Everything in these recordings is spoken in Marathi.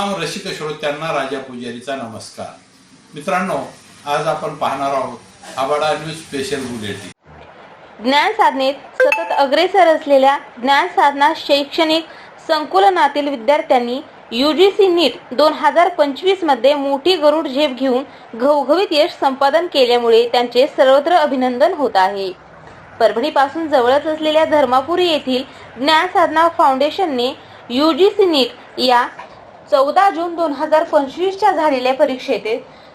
रसिक श्रोत्यांना राजा पुजारीचा नमस्कार. मित्रांनो आज आपण पाहणार आहोत आबाडा न्यूज स्पेशल बुलेटिन. ज्ञान साधनेत सतत अग्रेसर असलेल्या ज्ञान साधना शैक्षणिक संकुलनातील विद्यार्थ्यांनी यूजीसी नीट दोन हजार पंचवीसमध्ये मोठी गरुड झेप घेऊन घवघवीत यश संपादन केल्यामुळे त्यांचे सर्वत्र अभिनंदन होत आहे. परभणीपासून जवळच असलेल्या धर्मापुरी येथील ज्ञान साधना फाउंडेशनने यूजीसी नीट या चौदा जून दोन हजार पंचवीसच्या झालेल्या परीक्षेत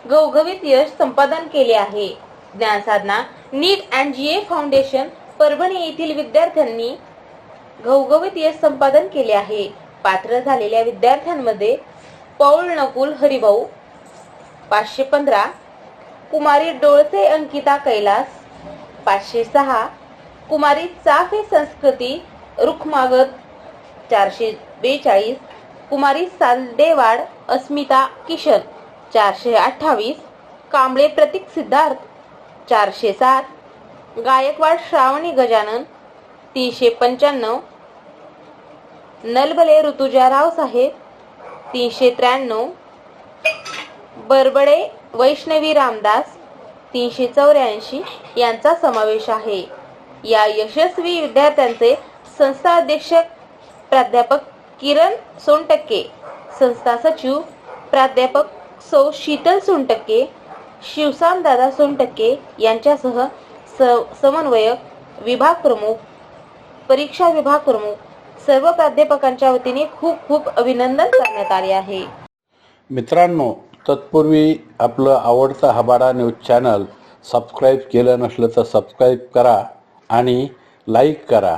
गवगवीत यश संपादन केले आहे. Dnyansadhana NEET and G A foundation Parbhani येथील विद्यार्थ्यांनी घवघवीत यश संपादन केले आहे. पात्र झालेल्या विद्यार्थ्यांमध्ये पौळ नकुल हरिभाऊ पाचशे पंधरा कुमारी डोळसे अंकिता कैलास पाचशे सहा कुमारी चाफे संस्कृती रुखमागत चारशे बेचाळीस कुमारी सालदेवाड अस्मिता किशन चारशे अठ्ठावीस कांबळे प्रतीक सिद्धार्थ चारशे सात गायकवाड श्रावणी गजानन तीनशे पंच्याण्णव नलबले ऋतुजा रावसाहेब तीनशे त्र्याण्णव बरबडे वैष्णवी रामदास तीनशे चौऱ्याऐंशी यांचा समावेश आहे. या यशस्वी विद्यार्थ्यांचे संस्था अध्यक्ष प्राध्यापक किरण सोनटक्के संस्था सचिव प्राध्यापक सौ शीतल सोनटक्के शिवसानदादा सोनटक्के यांच्यासह स समन्वयक विभाग प्रमुख परीक्षा विभाग प्रमुख सर्व प्राध्यापकांच्या वतीने खूप खूप अभिनंदन करण्यात आले आहे. मित्रांनो तत्पूर्वी आपलं आवडतं हबाडा न्यूज चॅनल सबस्क्राईब केलं नसलं तर सबस्क्राईब करा आणि लाईक करा.